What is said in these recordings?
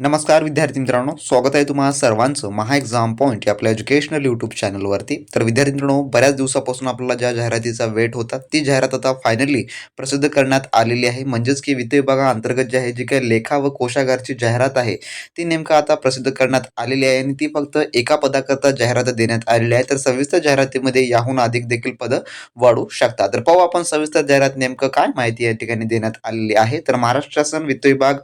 नमस्कार विद्यार्थी मित्रांनो. स्वागत आहे तुम्हाला सर्वांचं महा एक्झाम पॉईंट या आपल्या एज्युकेशनल यूट्यूब चॅनलवरती तर विद्यार्थी मित्रांनो बऱ्याच दिवसापासून आपल्याला ज्या जाहिरातीचा वेट होता ती जाहिरात आता फायनली प्रसिद्ध करण्यात आलेली आहे. म्हणजेच की वित्त विभागाअंतर्गत जी आहे जी काही लेखा व कोशागारची जाहिरात आहे ती नेमकं आता प्रसिद्ध करण्यात आलेली आहे आणि ती फक्त एका पदाकरता जाहिरात देण्यात आलेली आहे. तर सविस्तर जाहिरातीमध्ये याहून अधिक देखील पदं वाढू शकतात. तर पाहू आपण सविस्तर जाहिरात नेमकं काय माहिती या ठिकाणी देण्यात आलेली आहे. तर महाराष्ट्र शासन वित्त विभाग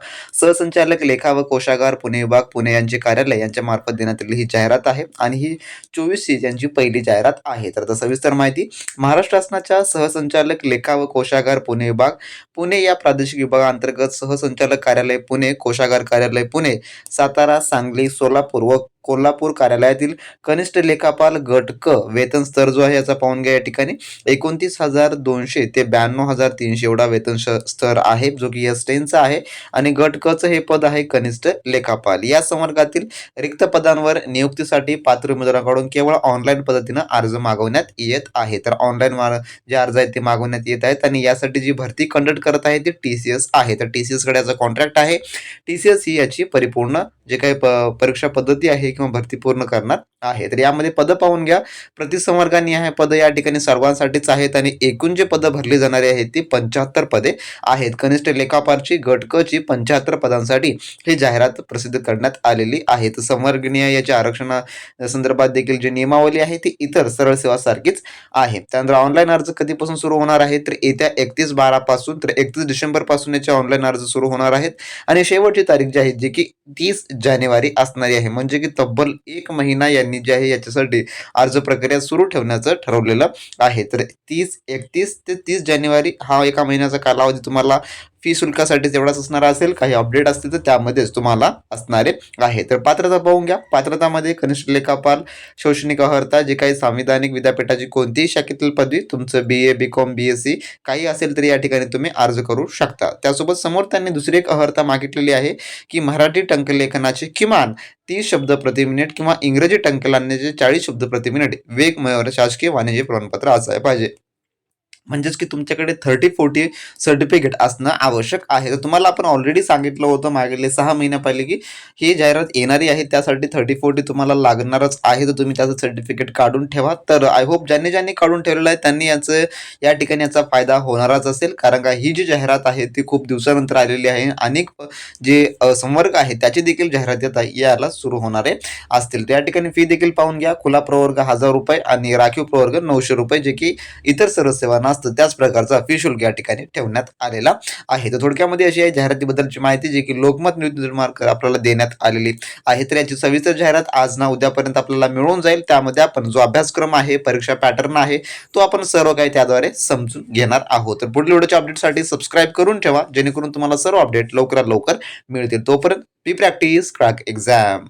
सहसंचालक लेखा व कोषागार पुणे विभाग पुणे यांचे कार्यालय यांच्या मार्फत देण्यात आलेली ही जाहिरात आहे आणि ही चोवीस सी यांची पहिली जाहिरात आहे. तर आता सविस्तर माहिती. महाराष्ट्र शासनाच्या सहसंचालक लेखा व कोशागार पुणे विभाग. पुणे या प्रादेशिक विभागांतर्गत सहसंचालक कार्यालय पुणे कोशागार कार्यालय पुणे सातारा सांगली सोलापूर व कोल्हापूर कार्यालयातील कनिष्ठ लेखापाल गट क वेतन स्तर जो आहे याचा पाहून घ्या या ठिकाणी. एकोणतीस हजार दोनशे ते ब्याण्णव हजार तीनशे एवढा वेतन स्तर आहे जो की एस टेनचा आहे. आणि गट क चं हे पद आहे कनिष्ठ लेखापाल. या संवर्गातील रिक्त पदांवर नियुक्तीसाठी पात्र उमेदवारांकडून केवळ ऑनलाईन पद्धतीनं अर्ज मागवण्यात येत आहे. तर ऑनलाईन जे अर्ज आहेत ते मागवण्यात येत आहेत आणि यासाठी जी भरती कंडक्ट करत आहे ती टी सी एस आहे. तर टी सी एसकडे याचा कॉन्ट्रॅक्ट आहे. टी सी एस ही याची परिपूर्ण जे काही प परीक्षा पद्धती आहे किंवा भरती पूर्ण करणार आहे. तर यामध्ये पदं पाहून घ्या. प्रतिसंवर्गाने आहे पदं या ठिकाणी सर्वांसाठीच आहेत आणि एकूण जे पदं भरली जाणारी आहेत ती पंच्याहत्तर पदे आहेत. कनिष्ठ लेखापारची घटकची पंच्याहत्तर पदांसाठी ही जाहिरात प्रसिद्ध करण्यात आलेली आहे. तर संवर्गीय याच्या आरक्षणा संदर्भात देखील जी नियमावली आहे ती इतर सरळ सेवासारखीच आहे. त्यानंतर ऑनलाईन अर्ज कधीपासून सुरू होणार आहे? तर येत्या एकतीस बारापासून तर एकतीस डिसेंबरपासून याचे ऑनलाईन अर्ज सुरू होणार आहेत. आणि शेवटची तारीख जी आहे जी की तीस जानेवारी असणारी आहे. म्हणजे की तब्बल एक महिना यांनी जे आहे याच्यासाठी अर्ज प्रक्रिया सुरू ठेवण्याचं ठरवलेलं आहे. तर तीस एकतीस ते तीस जानेवारी हा एका महिन्याचा कालावधी तुम्हाला फी शुल्कासाठी तेवढाच असणार असेल काही अपडेट असतील तर त्यामध्येच तुम्हाला असणारे आहे. तर पात्रता पाहून घ्या. पात्रतामध्ये कनिष्ठ लेखापाल शैक्षणिक अर्हता जे काही संविधानिक विद्यापीठाची कोणतीही शाखेतील पदवी तुमचं B A B Com B S C काही असेल तरी या ठिकाणी तुम्ही अर्ज करू शकता. त्यासोबत समोर त्यांनी दुसरी एक अर्हता मागितलेली आहे की मराठी टंकलेखनाचे किमान तीस शब्द प्रति मिनिट किंवा इंग्रजी टंकलांचे चाळीस शब्द प्रति मिनिट वेग मिळवणारे शासकीय वाणिज्य प्रमाणपत्र असायला पाहिजे. म्हणजेच की तुमच्याकडे थर्टी फोर्टी सर्टिफिकेट असणं आवश्यक आहे. तर तुम्हाला आपण ऑलरेडी सांगितलं होतं मागील सहा महिन्या पहिले की ही जाहिरात येणारी आहे त्यासाठी थर्टी फोर्टी तुम्हाला लागणारच आहे. तर तुम्ही त्याचं सर्टिफिकेट काढून ठेवा. तर आय होप ज्यांनी ज्यांनी काढून ठेवलेलं आहे त्यांनी याचं या ठिकाणी याचा फायदा होणारच असेल. कारण का ही जी जाहिरात आहे ती खूप दिवसानंतर आलेली आहे. अनेक जे संवर्ग आहे त्याची देखील जाहिरात येत आहे याला सुरू होणारे असतील. तर या ठिकाणी फी देखील पाहून घ्या. खुला प्रवर्ग हजार रुपये आणि राखीव प्रवर्ग नऊशे रुपये जे की इतर सर्व सेवांना असतं. त्याच प्रकारचा फी शुल्क या ठिकाणी ठेवण्यात आलेला आहे. तर थोडक्यामध्ये अशी आहे जाहिरातीबद्दलची माहिती जी की लोकमत न्यूज निर्माण आपल्याला देण्यात आलेली आहे. तर याची सविस्तर जाहिरात आज ना उद्यापर्यंत आपल्याला मिळून जाईल. त्यामध्ये आपण जो अभ्यासक्रम आहे परीक्षा पॅटर्न आहे तो आपण सर्व काही त्याद्वारे समजून घेणार आहोत. तर पुढील व्हिडिओच्या अपडेटसाठी सबस्क्राईब करून ठेवा. जेणेकरून तुम्हाला सर्व अपडेट लवकरात लवकर मिळतील. तोपर्यंत बी प्रॅक्टिस क्रॅक एक्झाम